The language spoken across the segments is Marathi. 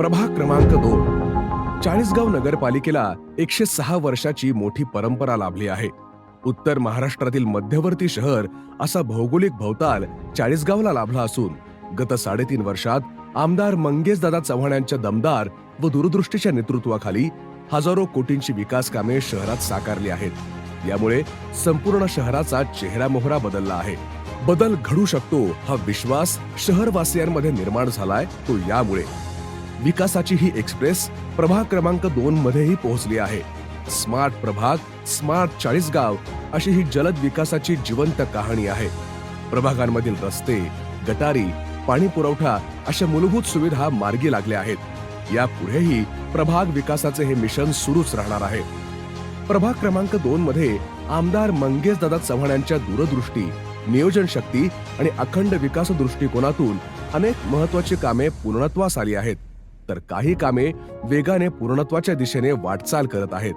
प्रभाग क्रमांक दोन. चाळीसगाव नगरपालिकेला एकशे सहा वर्षाची मोठी परंपरा लाभली आहे. उत्तर महाराष्ट्रातील मध्यवर्ती शहर असा भौगोलिक भवताल चाळीसगावला लाभला असून गत साडेतीन वर्षात आमदार मंगेशदादा चव्हाण यांच्या दमदार व दूरदृष्टीच्या नेतृत्वाखाली हजारो कोटींची विकास कामे शहरात साकारली आहेत. यामुळे संपूर्ण शहराचा चेहरा मोहरा बदलला आहे. बदल घडू शकतो हा विश्वास शहरवासियांमध्ये निर्माण झालाय तो यामुळे. विकासाची ही एक्सप्रेस प्रभाग क्रमांक दोन मध्येही पोहोचली आहे. स्मार्ट प्रभाग स्मार्ट चाळीसगाव अशी ही जलद विकासाची जिवंत कहाणी आहे. प्रभागांमधील रस्ते गटारी पाणी पुरवठा अशा मूलभूत सुविधा मार्गी लागल्या आहेत. यापुढेही प्रभाग विकासाचे हे मिशन सुरूच राहणार आहे. प्रभाग क्रमांक दोन मध्ये आमदार मंगेशदादा चव्हाण यांच्या दूरदृष्टी नियोजन शक्ती आणि अखंड विकास दृष्टिकोनातून अनेक महत्वाची कामे पूर्णत्वास आली आहेत. तर काही कामे वेगाने पूर्णत्वाच्या दिशेने वाटचाल करत आहेत.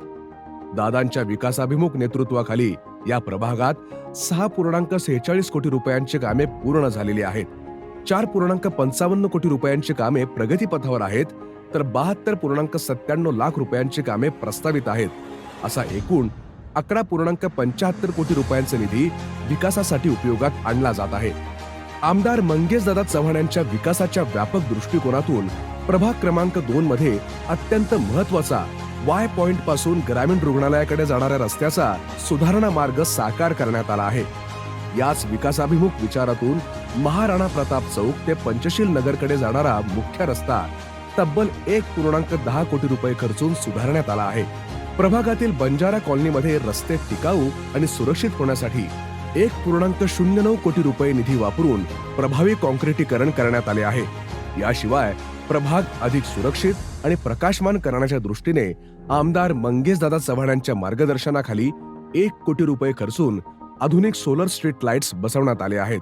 दादांच्या विकासाभिमुख नेतृत्वाखाली या प्रभागात सहा पूर्णांक सेहेचाळीस कोटी रुपयांची कामे पूर्ण झालेली आहेत. चार पूर्णांक पंचावन्न कोटी रुपयांची कामे प्रगतीपथावर आहेत तर बहात्तर पूर्णांक सत्त्याण्णव लाख रुपयांची कामे प्रस्तावित आहेत. असा एकूण अकरा पूर्णांक पंच्याहत्तर कोटी रुपयांचा निधी विकासासाठी उपयोगात आणला जात आहे. आमदार मंगेशदादा चव्हाण यांच्या विकासाच्या व्यापक दृष्टिकोनातून प्रभाग क्रमांक दोन मध्ये अत्यंत महत्त्वाचा वाय पॉइंटपासून ग्रामीण रुग्णालयाकडे जाणाऱ्या रस्त्याचा सुधारणा मार्ग साकार करण्यात आला आहे. याच विकासाभिमुख विचारातून महाराणा प्रताप चौक ते पंचशील नगरकडे जाणारा मुख्य रस्ता तब्बल एक पूर्णांक दहा कोटी रुपये खर्चून सुधारण्यात आला आहे. प्रभागातील बंजारा कॉलनीमध्ये रस्ते टिकाऊ आणि सुरक्षित होण्यासाठी एक पूर्णांक शून्य नऊ कोटी रुपये निधी वापरून प्रभावी कॉन्क्रिटीकरण करण्यात आले आहे. याशिवाय प्रभाग अधिक सुरक्षित आणि प्रकाशमान करण्याच्या दृष्टीने आमदार मंगेशदादा चव्हाण यांच्या मार्गदर्शनाखाली एक कोटी रुपये खर्चून आधुनिक सोलर स्ट्रीट लाईट्स बसवण्यात आले आहेत.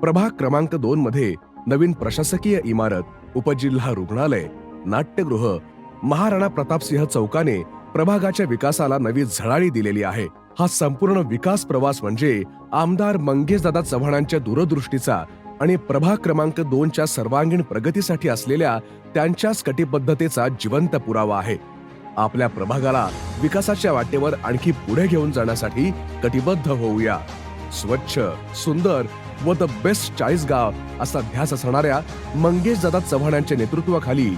प्रभाग क्रमांक दोन मध्ये नवीन प्रशासकीय इमारत उपजिल्हा रुग्णालय नाट्यगृह महाराणा प्रतापसिंह चौकाने प्रभागाच्या विकासाला नवी झळाळी दिलेली आहे. हा संपूर्ण विकास प्रवास म्हणजे आमदार मंगेशदादा चव्हाणांच्या दूरदृष्टीचा आणि प्रभाग क्रमांक दोनच्या सर्वांगीण प्रगतीसाठी असलेल्या त्यांच्याच कटिबद्धतेचा जिवंत पुरावा आहे. आपल्या प्रभागाला विकासाच्या वाटेवर आणखी पुढे घेऊन जाण्यासाठी कटिबद्ध होऊया. स्वच्छ सुंदर व द बेस्ट चाळीसगाव असा ध्यास असणाऱ्या मंगेशदादा चव्हाण यांच्या नेतृत्वाखाली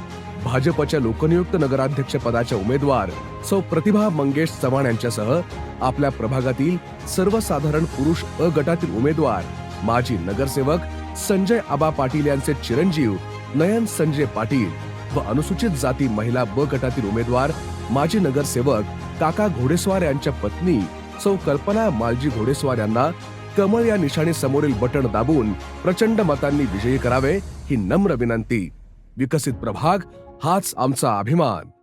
भाजपच्या लोकनियुक्त नगराध्यक्ष पदाच्या उमेदवार सौ प्रतिभा मंगेश चव्हाण यांच्यासह आपल्या प्रभागातील सर्वसाधारण पुरुष अ गटातील उमेदवार माजी नगरसेवक संजय आबा पाटील यांचे चिरंजीव नयन संजय पाटील व अनुसूचित जाती महिला ब गटातील उमेदवार माजी नगरसेवक काका घोडेस्वार यांच्या पत्नी सौ कल्पना मालजी घोडेस्वार यांना कमळ या निशाणी समोरील बटण दाबून प्रचंड मतांनी विजयी करावे ही नम्र विनंती. विकसित प्रभाग हाच आमचा अभिमान.